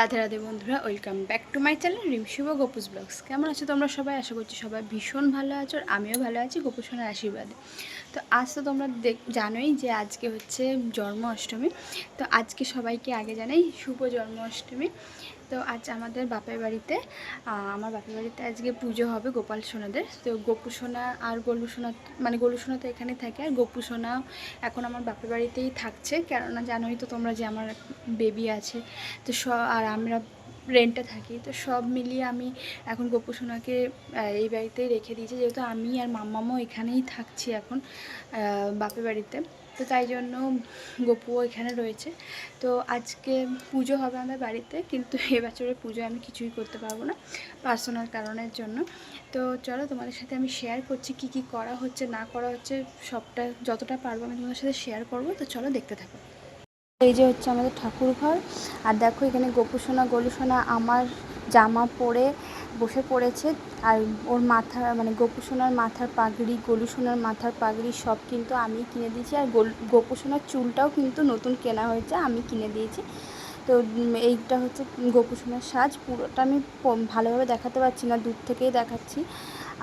রাধে রাধে বন্ধুরা welcome back to my channel রিমশিব গোপুস blogs. কেমন আছো তোমরা সবাই? আশা করছি সবাই ভীষণ ভালো আছো, আর আমিও ভালো আছি গোপুসনের আশীর্বাদে। তো আজ তো তোমরা জানোই যে আজকে হচ্ছে জন্ম অষ্টমী তো আজকে সবাইকে আগে জানাই শুভ জন্ম অষ্টমী তো আজ আমাদের বাপের বাড়িতে আমার বাপের বাড়িতে আজকে পুজো হবে গোপাল সোনাদের। তো গোপু সোনা আর গোলু সোনা মানে গোলু সোনা তো এখানে থাকে, আর গোপু সোনা এখন আমার বাপের বাড়িতেই থাকছে। কেননা জানোই তো তোমরা যে আমার বেবি আছে। তো স, আর আমরা রেন্টে থাকি। তো সব মিলিয়ে আমি এখন গোপু সোনাকে এই বাড়িতেই রেখে দিয়েছি। যেহেতু আমি আর মাম্মামও এখানেই থাকছি এখন বাপের বাড়িতে। তো তাই জন্য গপুও এখানে রয়েছে। তো আজকে পুজো হবে আমাদের বাড়িতে, কিন্তু এবছরের পুজো আমি কিছুই করতে পারব না পার্সোনাল কারণের জন্য। তো চলো তোমাদের সাথে আমি শেয়ার করছি কি কি করা হচ্ছে, না করা হচ্ছে, সবটা, যতটা পারব আমি তোমাদের সাথে শেয়ার করব। তো চলো দেখতে থাকো। এই যে হচ্ছে আমাদের ঠাকুর ঘর আর দেখো এখানে গোপুসোনা, গোলুসোনা আমার জামা পরে বসে পড়েছে। আর ওর মাথা মানে গোপুসোনার মাথার পাগড়ি, গোলুসোনার মাথার পাগড়ি সব কিন্তু আমি কিনে দিয়েছি। আর গোল, গোপুসোনার চুলটাও কিন্তু নতুন কেনা হয়েছে, আমি কিনে দিয়েছি। তো এইটা হচ্ছে গোপুসোনার সাজ। পুরোটা আমি ভালোভাবে দেখাতে পারছি না, দূর থেকেই দেখাচ্ছি।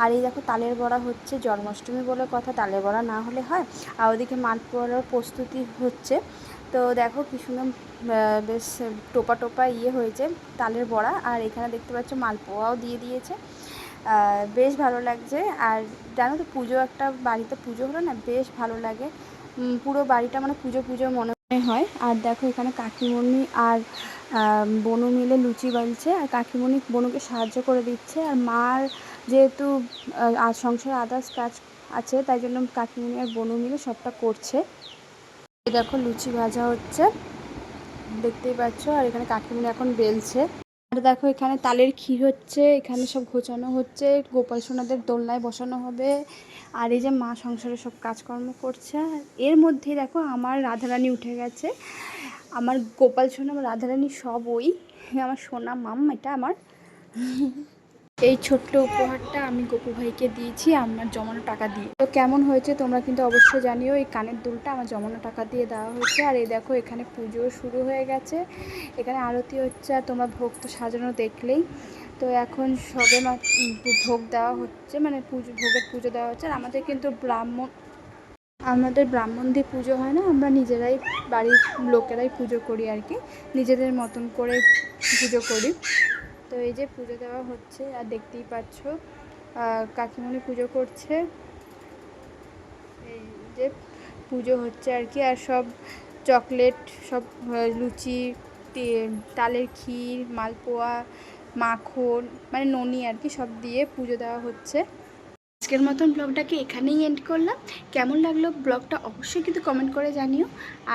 আর এই দেখো তালের বড়া হচ্ছে, জন্মাষ্টমী বলে কথা, তালের বড়া না হলে হয়। আর ওদিকে মাঠ মালপোয়ারও প্রস্তুতি হচ্ছে। তো দেখো কি সুন্দর বেশ টোপা টোপা ইয়ে হয়েছে তালের বড়া, আর এখানে দেখতে পাচ্ছ মালপোয়াও দিয়ে দিয়েছে। বেশ ভালো লাগছে, আর জানো তো পুজো একটা বাড়িতে পুজো হলো না বেশ ভালো লাগে। পুরো বাড়িটা মানে পুজো পুজো মনে হয়। আর দেখো এখানে কাকিমণি আর বনু মিলে লুচি বালছে আর কাকিমণি বনুকে সাহায্য করে দিচ্ছে। আর মার যেহেতু সংসারে আদার্স কাজ আছে, তাই জন্য কাকিমণি আর বনু মিলে সবটা করছে। দেখো লুচি ভাজা হচ্ছে। দেখতেই পাচ্ছ, আর এখানে কাকিমণি এখন বেলছে। আর দেখো এখানে তালের ক্ষীর হচ্ছে, এখানে সব ঘোচানো হচ্ছে, গোপাল সোনাদের দোলনায় বসানো হবে। আর এই যে মা সংসারে সব কাজকর্ম করছে। এর মধ্যেই দেখো আমার রাধারানী উঠে গেছে। আমার গোপাল সোনা, আমার রাধারানী সব ওই, আমার সোনা মাম, এটা আমার এই ছোট্ট উপহারটা আমি গপু ভাইকে দিয়েছি, আমার জমানো টাকা দিয়ে। তো কেমন হয়েছে তোমরা কিন্তু অবশ্যই জানিও, এই কানের দুলটা আমার জমানো টাকা দিয়ে দেওয়া হয়েছে। আর এই দেখো, এখানে পুজো শুরু হয়ে গেছে। এখানে আরতি হচ্ছে, আর তোমরা ভোগ তো সাজানো দেখলেই। তো এখন সবে ভোগ দেওয়া হচ্ছে মানে পুজো ভোগের পুজো দেওয়া হচ্ছে। আর আমাদের কিন্তু ব্রাহ্মণ আমাদের ব্রাহ্মণ দিয়ে পুজো হয় না, আমরা নিজেরাই বাড়ির লোকেরাই পুজো করি আর কি। নিজেদের মতন করে পুজো করি। তো এই যে পুজো দেওয়া হচ্ছে, আর দেখতেই পাচ্ছ কাকিমণি পুজো করছে। এই যে পুজো হচ্ছে আর কি, আর সব চকলেট, সব লুচি তালের ক্ষীর, মালপোয়া, মাখন মানে ননি আর কি, সব দিয়ে পুজো দেওয়া হচ্ছে। আজকের মতন ব্লগটাকে এখানেই এন্ড করলাম। কেমন লাগল ব্লগটা অবশ্যই কিন্তু কমেন্ট করে জানিও।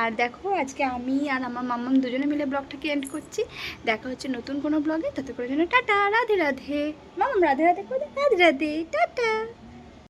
আর দেখো, আজকে আমি আর আমার মাম্মাম দুজনে মিলে ব্লগটাকে এন্ড করছি। দেখা হচ্ছে নতুন কোনো ব্লগে। তাতে করে জন্য টাটা, রাধে রাধে। মামাম রাধে রাধে করে রাধে রাধে, টাটা।